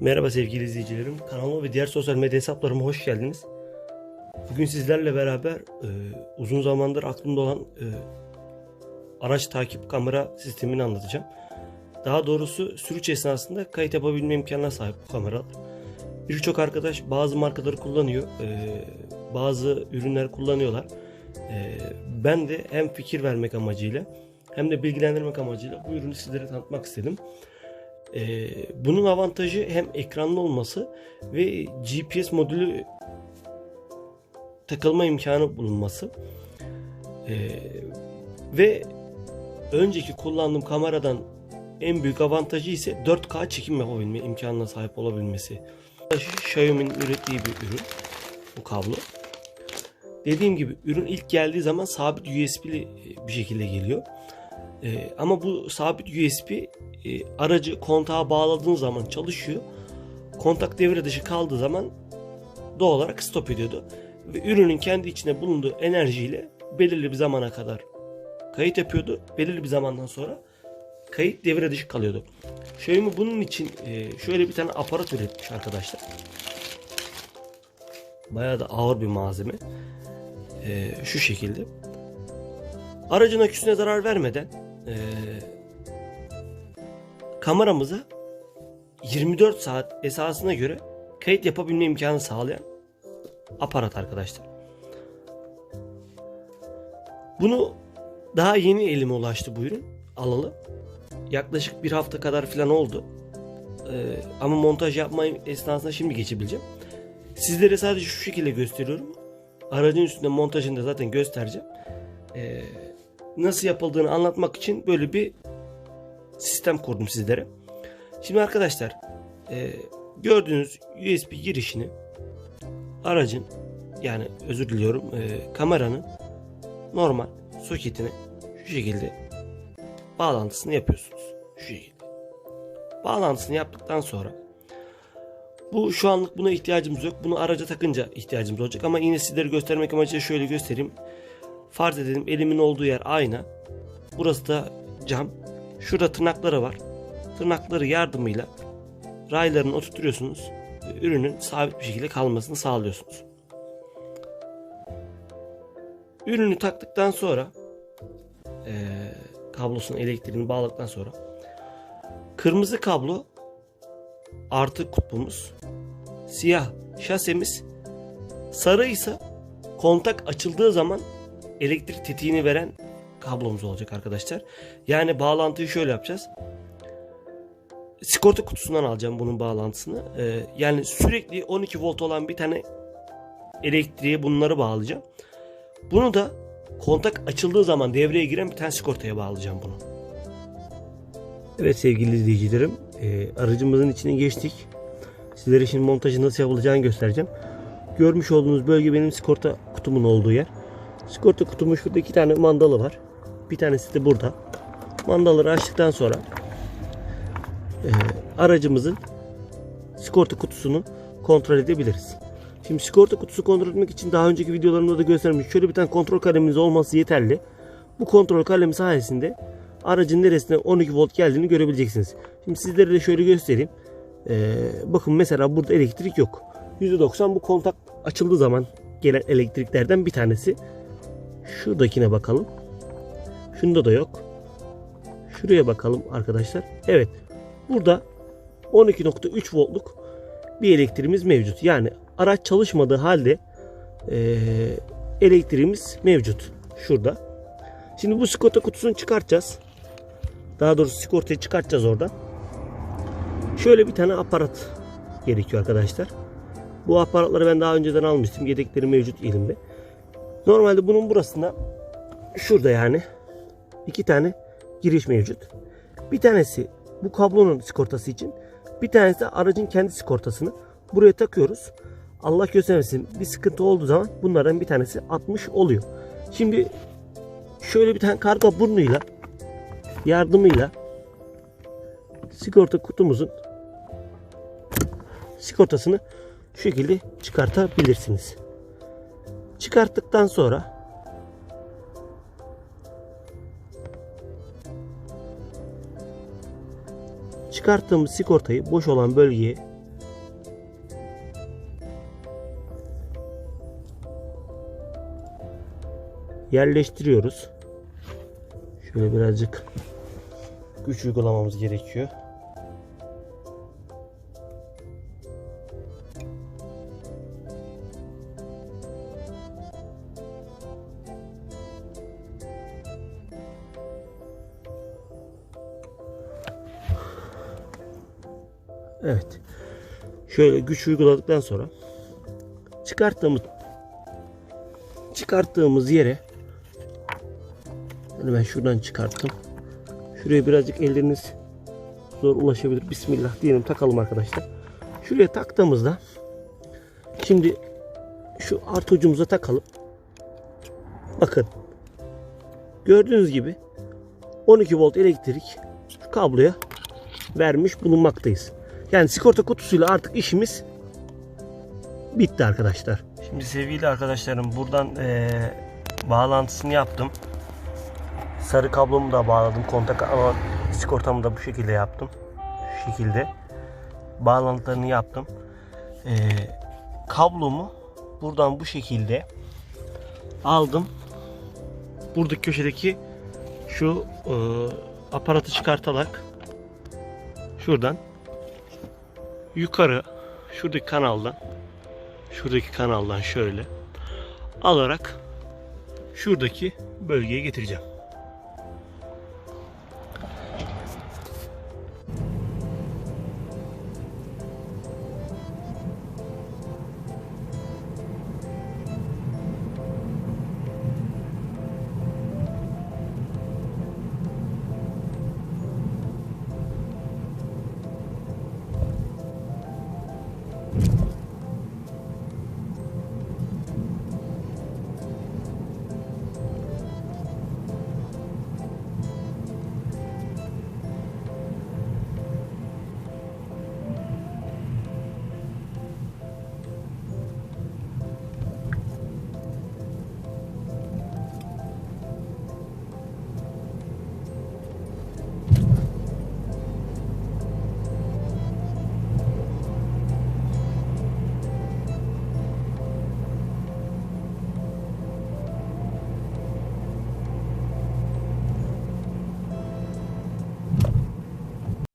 Merhaba sevgili izleyicilerim. Kanalıma ve diğer sosyal medya hesaplarıma hoş geldiniz. Bugün sizlerle beraber e, uzun zamandır aklımda olan e, araç takip kamera sistemini anlatacağım. Daha doğrusu sürüş esnasında kayıt yapabilme imkanına sahip bu kameralar. Birçok arkadaş bazı markaları kullanıyor, e, bazı ürünler kullanıyorlar. E, ben de hem fikir vermek amacıyla hem de bilgilendirmek amacıyla bu ürünü sizlere tanıtmak istedim. Ee, bunun avantajı hem ekranlı olması ve GPS modülü takılma imkanı bulunması. Ee, ve önceki kullandığım kameradan en büyük avantajı ise 4K çekim yapabilme imkanına sahip olabilmesi. Xiaomi'nin ürettiği bir ürün bu kablo. Dediğim gibi ürün ilk geldiği zaman sabit USB'li bir şekilde geliyor. Ee, ama bu sabit USB e, aracı kontağa bağladığın zaman çalışıyor. Kontak devre dışı kaldığı zaman doğal olarak stop ediyordu. Ve ürünün kendi içinde bulunduğu enerjiyle belirli bir zamana kadar kayıt yapıyordu. Belirli bir zamandan sonra kayıt devre dışı kalıyordu. Xiaomi bunun için e, şöyle bir tane aparat üretmiş arkadaşlar. Bayağı da ağır bir malzeme. E, şu şekilde. Aracın aküsüne zarar vermeden e, kameramıza 24 saat esasına göre kayıt yapabilme imkanı sağlayan aparat arkadaşlar. Bunu daha yeni elime ulaştı bu ürün alalı. Yaklaşık bir hafta kadar falan oldu. Ee, ama montaj yapma esnasında şimdi geçebileceğim. Sizlere sadece şu şekilde gösteriyorum. Aracın üstünde montajını da zaten göstereceğim. Ee, nasıl yapıldığını anlatmak için böyle bir sistem kurdum sizlere. Şimdi arkadaşlar e, gördüğünüz USB girişini aracın yani özür diliyorum e, kameranın normal soketine şu şekilde bağlantısını yapıyorsunuz. Şu şekilde. Bağlantısını yaptıktan sonra bu şu anlık buna ihtiyacımız yok. Bunu araca takınca ihtiyacımız olacak ama yine sizlere göstermek amacıyla şöyle göstereyim. Farz edelim elimin olduğu yer ayna. Burası da cam. Şurada tırnakları var. Tırnakları yardımıyla raylarını oturtuyorsunuz. ve Ürünün sabit bir şekilde kalmasını sağlıyorsunuz. Ürünü taktıktan sonra eee kablosunu elektriğini bağladıktan sonra kırmızı kablo artı kutbumuz siyah şasemiz sarı ise kontak açıldığı zaman elektrik tetiğini veren kablomuz olacak arkadaşlar. Yani bağlantıyı şöyle yapacağız. Sigorta kutusundan alacağım bunun bağlantısını. Ee, yani sürekli 12 volt olan bir tane elektriğe bunları bağlayacağım. Bunu da kontak açıldığı zaman devreye giren bir tane sigortaya bağlayacağım bunu. Evet sevgili izleyicilerim e, aracımızın içine geçtik. Sizlere şimdi montajı nasıl yapılacağını göstereceğim. Görmüş olduğunuz bölge benim sigorta kutumun olduğu yer. Sigorta kutumun şurada iki tane mandalı var. Bir tanesi de burada. Mandaları açtıktan sonra e, aracımızın sigorta kutusunu kontrol edebiliriz. Şimdi sigorta kutusu kontrol etmek için daha önceki videolarımda da göstermiş. Şöyle bir tane kontrol kaleminiz olması yeterli. Bu kontrol kalemi sayesinde aracın neresine 12 volt geldiğini görebileceksiniz. Şimdi sizlere de şöyle göstereyim. Ee, bakın mesela burada elektrik yok. %90 bu kontak açıldığı zaman gelen elektriklerden bir tanesi. Şuradakine bakalım. Şunda da yok. Şuraya bakalım arkadaşlar. Evet. Burada 12.3 voltluk bir elektriğimiz mevcut. Yani araç çalışmadığı halde eee, elektriğimiz mevcut. Şurada. Şimdi bu sigorta kutusunu çıkartacağız. Daha doğrusu sigortayı çıkartacağız oradan. Şöyle bir tane aparat gerekiyor arkadaşlar. Bu aparatları ben daha önceden almıştım. Yedekleri mevcut elimde. Normalde bunun burasında şurada yani iki tane giriş mevcut. Bir tanesi bu kablonun sigortası için. Bir tanesi de aracın kendi sigortasını buraya takıyoruz. Allah göstermesin bir sıkıntı olduğu zaman bunlardan bir tanesi 60 oluyor. Şimdi şöyle bir tane karga burnuyla yardımıyla sigorta kutumuzun sigortasını şu şekilde çıkartabilirsiniz. Çıkarttıktan sonra çıkarttığımız sigortayı boş olan bölgeye yerleştiriyoruz. Şöyle birazcık güç uygulamamız gerekiyor. Evet. Şöyle güç uyguladıktan sonra çıkarttığımız çıkarttığımız yere yani ben şuradan çıkarttım. Şuraya birazcık elleriniz zor ulaşabilir. Bismillah diyelim takalım arkadaşlar. Şuraya taktığımızda şimdi şu artı ucumuza takalım. Bakın. Gördüğünüz gibi 12 volt elektrik kabloya vermiş bulunmaktayız. Yani sigorta kutusuyla artık işimiz bitti arkadaşlar. Şimdi sevgili arkadaşlarım buradan eee, bağlantısını yaptım. Sarı kablomu da bağladım. Kontak ama sigortamı da bu şekilde yaptım. Şu şekilde. Bağlantılarını yaptım. Eee, kablomu buradan bu şekilde aldım. Buradaki köşedeki şu eee, aparatı çıkartarak şuradan yukarı şuradaki kanaldan şuradaki kanaldan şöyle alarak şuradaki bölgeye getireceğim.